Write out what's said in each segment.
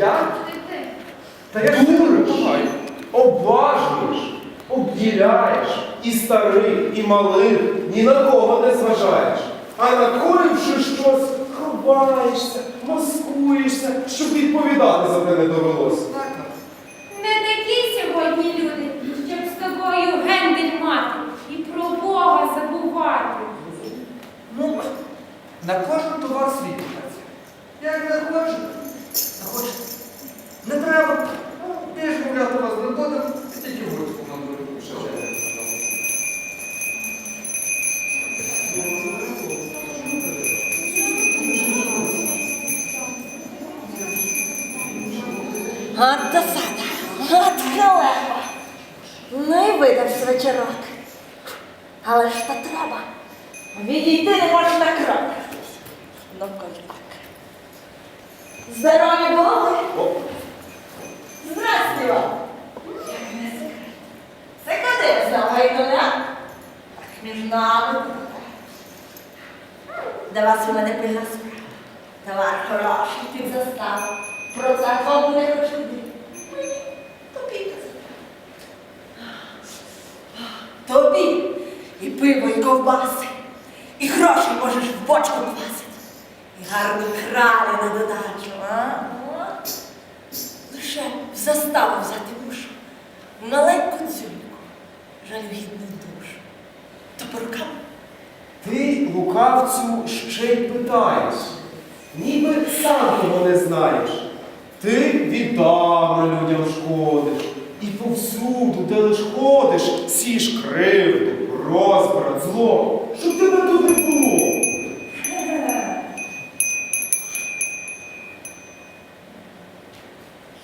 Я? Та я дуриш, обважуєш, обділяєш і старих, і малих, ні на кого не зважаєш. А накоївши щось, ховаєшся, маскуєшся, щоб відповідати за те не довелося. Не такі сьогодні люди, щоб з тобою гендель мати і про Бога забувати. Ну, на кожен товар працює. Як не хоче, не хоче. Не треба. Ну, ти ж гуляти вас не будемо, ти тільки в ручку нам шевчати. От досада, от халепа. Ну і видався вечорок. Але ж то треба. Відійти не можна на крок. Ну, коли так. Здорові були? Здрасте вам. Як не секрет. Це куди знову гайдуля? Так між нами. До вас у мене пильна справа. Товар хороший, під заставу. Про це вам буде хоч. Мені тобі казати. Тобі і пиво, і ковбаси, і гроші можеш в бочку квасити. І гарну кралі на додачу, а? Лише в заставу взяти мушу. Маленьку дзюльку, жалюгідну душу. То по рукам Ти, лукавцю, ще й питаєш, ніби сам того не знаєш. Ти віддавна людям шкодиш, і повсюду, де лиш ходиш, сіш кривду, розбрат, зло, щоб тебе тут не було.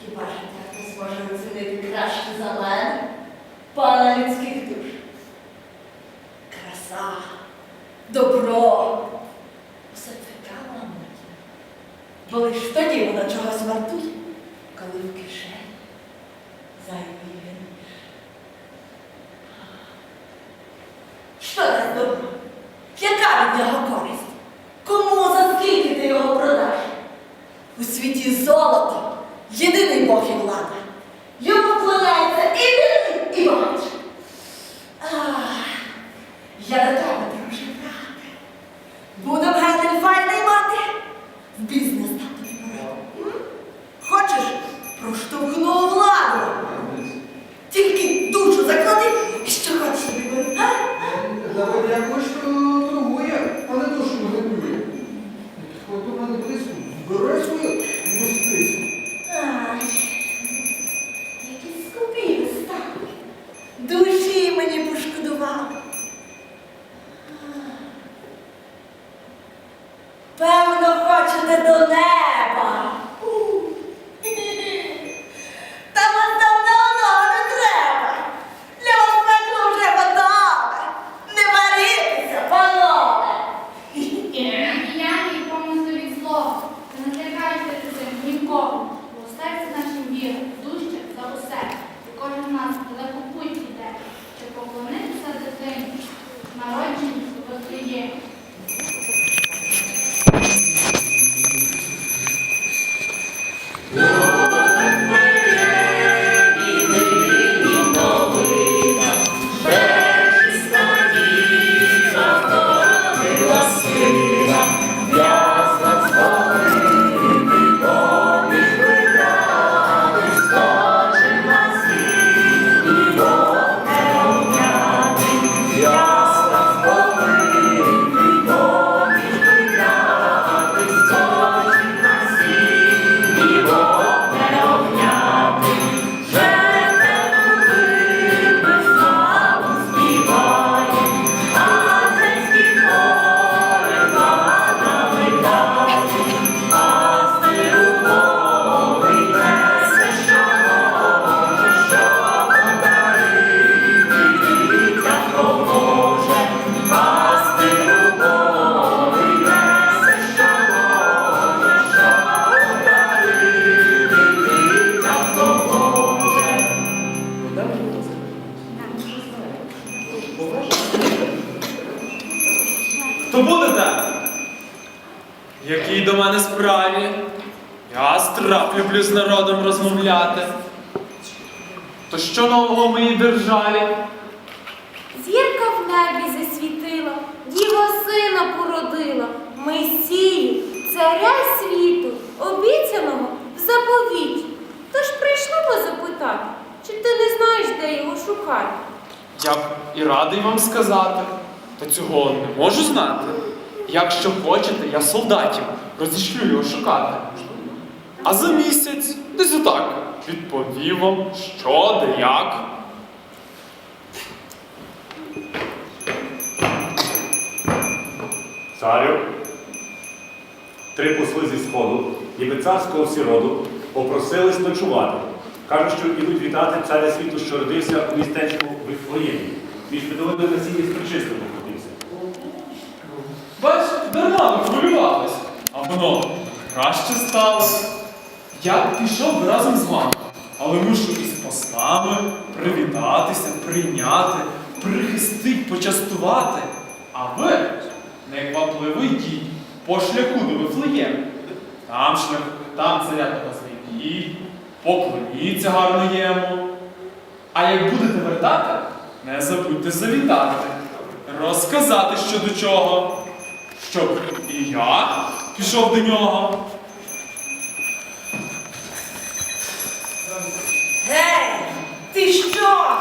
Хіба ж це хтось може оцінити краще за мене, пана людських душ? Краса, добро, Бо лиш тоді вона чогось вартує, коли в кишені зайвий вірніш. Що це добро? Яка від нього користь? Кому за скільки ти його продаш? У світі золото, єдиний Бог і влада. Йому вкладається і бідний, і багач. Ах, Я до тебе, друже, брате. Буду гетель файний мати. В бізнес там тобі пора. М? Хочеш? Проштовхну у владу. Тільки душу заклади, і що хочеш тобі бери, а? Давид якось торгує, але душу не грабує. Підходь до мене близько, свою гостицю. Ай, стали. Душі мені пошкодував. Певно, хочете до неба. Хто будете? Якій до мене справі? Я страх люблю з народом розмовляти. То що нового в моїй державі? Зірка в небі засвітила, діва сина породила, Месію, царя світу, обіцяного в заповіті. Тож прийшла вас запитати, чи ти не знаєш, де його шукати? Я б і радий вам сказати, та цього не можу знати. Якщо хочете, я солдатів розішлю його шукати. А за місяць десь отак відповів вам, що, де, як. Царю, три посли зі сходу, ніби царського всіроду, попросились ночувати. Кажуть, що ідуть вітати царя світу, що родився у містечку Вифлеємі. Між підовиною насіння з причистим покотився. Бач, дарма ви хвилювались, а воно краще стало. Я пішов би разом з вами, але мушу із послами привітатися, прийняти, прихистить, почастувати. А ви, неквапливий дій, по шляху до Вифлеєму. Там шлях, там царя того знайдіть, поклоніться гарно йому. А як будете вертати, не забудьте завітати, розказати що до чого, щоб і я пішов до нього. Гей, ти що?